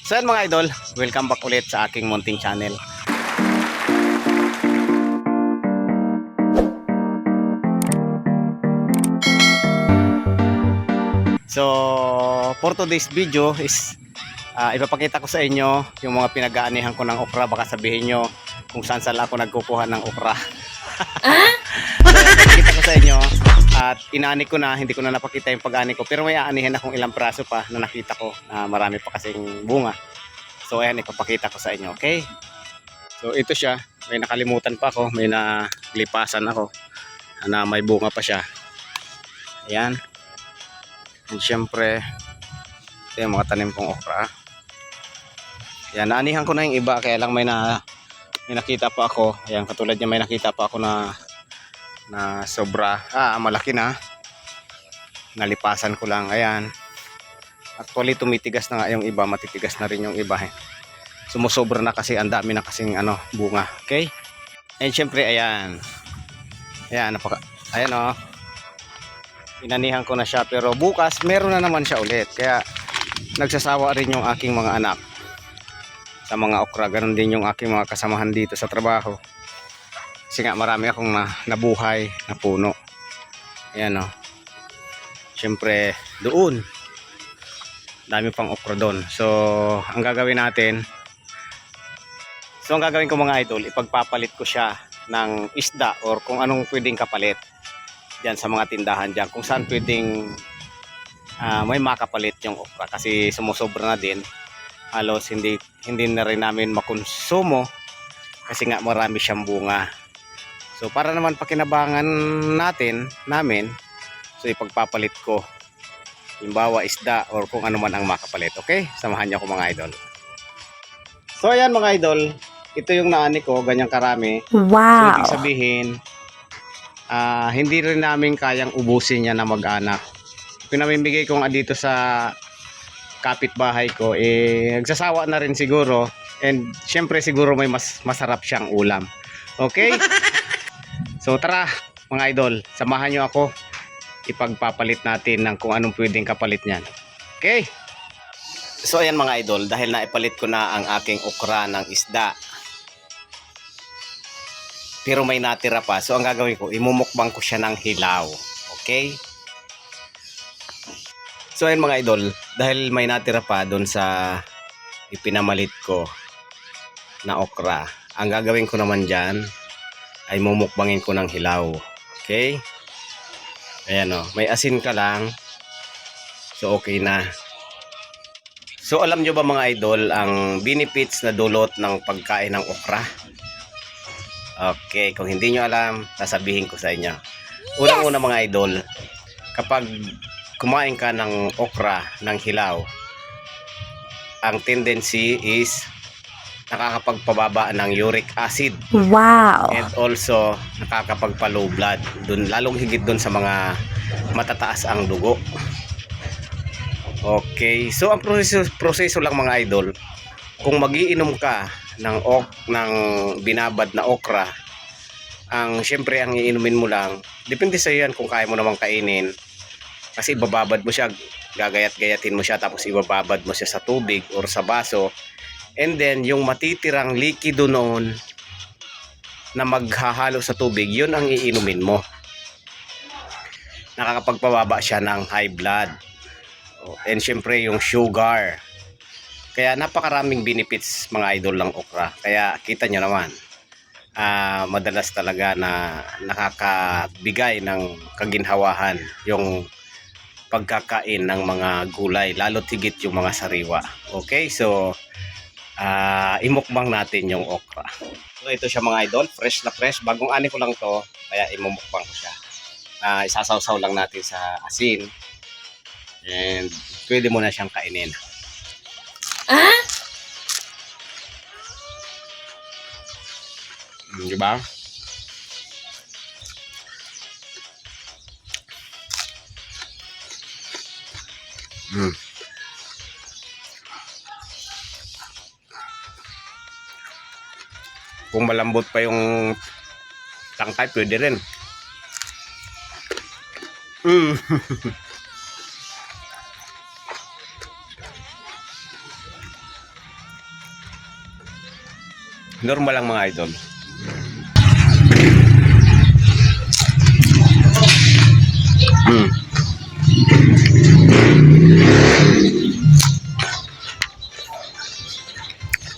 So yan mga idol, welcome back ulit sa aking munting channel. So, for today's video is ah, ipapakita ko sa inyo yung mga pinag-aanihan ko ng okra. Baka sabihin nyo kung saan saan ako nagkukuha ng okra. Ipapakita ko sa inyo at inaani ko na, hindi ko na napakita yung pag-ani ko. Pero may aanihin akong ilang praso pa na nakita ko na marami pa kasing bunga. So ayan, ipapakita ko sa inyo, okay? So ito siya, may nakalimutan pa ako, may naglipasan ako na may bunga pa siya. Ayan. And syempre, ito yung mga tanim kong okra. Ayan, naanihan ko na yung iba, kaya lang may na may nakita pa ako. Ayan, katulad niya may nakita pa ako na na sobra, ah, malaki na. Nalipasan ko lang, ayan. Actually, tumitigas na nga yung iba, matitigas na rin yung iba. Eh. Sumusobra na kasi, ang dami na kasing ano, bunga. Okay? And syempre, ayan. Ayan, napaka, ayan oh. Inanihan ko na siya, pero bukas, meron na naman siya ulit. Kaya, nagsasawa rin yung aking mga anak sa mga okra. Ganon din yung aking mga kasamahan dito sa trabaho. Kasi nga marami akong na, nabuhay na puno. Ayan o. Siyempre doon. Dami pang okra doon. So ang gagawin natin. So ang gagawin ko mga idol, ipagpapalit ko siya ng isda or kung anong pwedeng kapalit diyan sa mga tindahan diyan kung saan pwedeng ah, may makapalit yung okra kasi sumusobra na din halos hindi hindi na rin namin makonsumo kasi nga marami siyang bunga So para naman pakinabangan natin, namin, so ipagpapalit ko. Halimbawa isda or kung ano man ang makapalit. Okay? Samahan niyo ako mga idol. So ayan mga idol, ito yung naani ko, ganyang karami. So Wow. ibig sabihin, ah, hindi rin namin kayang ubusin niya na mag-anak. Pinamimigay ko nga dito sa kapitbahay ko, eh, nagsasawa na rin siguro. And syempre siguro may mas masarap siyang ulam. Okay? So tara mga idol, samahan nyo ako. Ipagpapalit natin ng kung anong pwedeng kapalit niyan. Okay? So ayan mga idol, dahil naipalit ko na ang aking okra ng isda. Pero may natira pa. So ang gagawin ko, imumukbang ko siya ng hilaw. Okay? So ayan mga idol, dahil may natira pa doon sa ipinamalit ko na okra. Ang gagawin ko naman dyan, ay mumukbangin ko ng hilaw. Okay? Ayan o. May asin ka lang. So, okay na. So, alam nyo ba mga idol, ang benefits na dulot ng pagkain ng okra? Okay. Kung hindi nyo alam, sasabihin ko sa inyo. Unang-una mga idol, kapag kumain ka ng okra, ng hilaw, ang tendency is nakakapagpababa ng uric acid. Wow. and also nakakapagpa-low blood. Dun lalong higit dun sa mga matataas ang dugo. Okay so ang proseso, proseso lang mga idol kung magiinom ka ng ok ng binabad na okra ang syempre ang iinumin mo lang depende sa yan kung kaya mo namang kainin. Kasi ibababad mo siya gagayat-gayatin mo siya tapos ibababad mo siya sa tubig or sa baso and then yung matitirang likido noon na maghahalo sa tubig, yun ang iinumin mo. Nakakapagpababa siya ng high blood. Oh, And syempre yung sugar. Kaya napakaraming benefits mga idol ng okra. Kaya kita nyo naman, ah, madalas talaga na nakakabigay ng kaginhawahan yung pagkakain ng mga gulay, lalo tigit yung mga sariwa. Okay, so imukbang natin yung okra. So ito siya mga idol, fresh na fresh. Bagong ani ko lang to, kaya imumukbang ko siya. Ah, isasawsaw lang natin sa asin. And pwede mo na siyang kainin. Ah? Mm, di ba? Mm. Kung malambot pa yung tangkay, pwede rin. Mm. Normal lang mga idol. Hmm.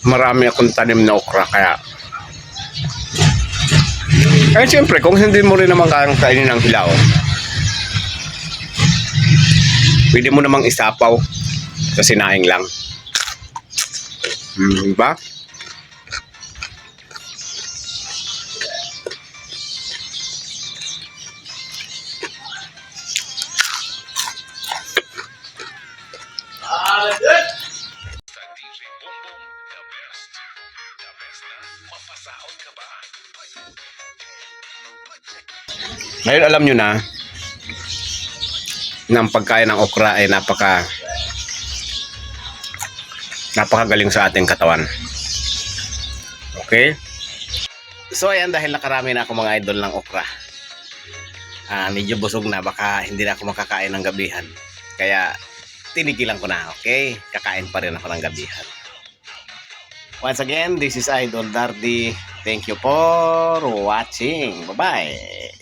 Marami akong tanim na okra kaya eh siyempre kung hindi mo rin naman kayang kainin ng hilaw pwede mo namang isapaw sa sinaing lang hmm, diba? Ngayon alam nyo na ang pagkain ng okra ay napaka napakagaling sa ating katawan. Okay? So ayan dahil nakarami na ako mga idol ng okra. Ah, medyo busog na baka hindi na ako makakain ng gabihan. Kaya tinigilan ko na, okay? Kakain pa rin ako ng gabihan. Once again, this is Idol Dardy. Thank you for watching. Bye-bye.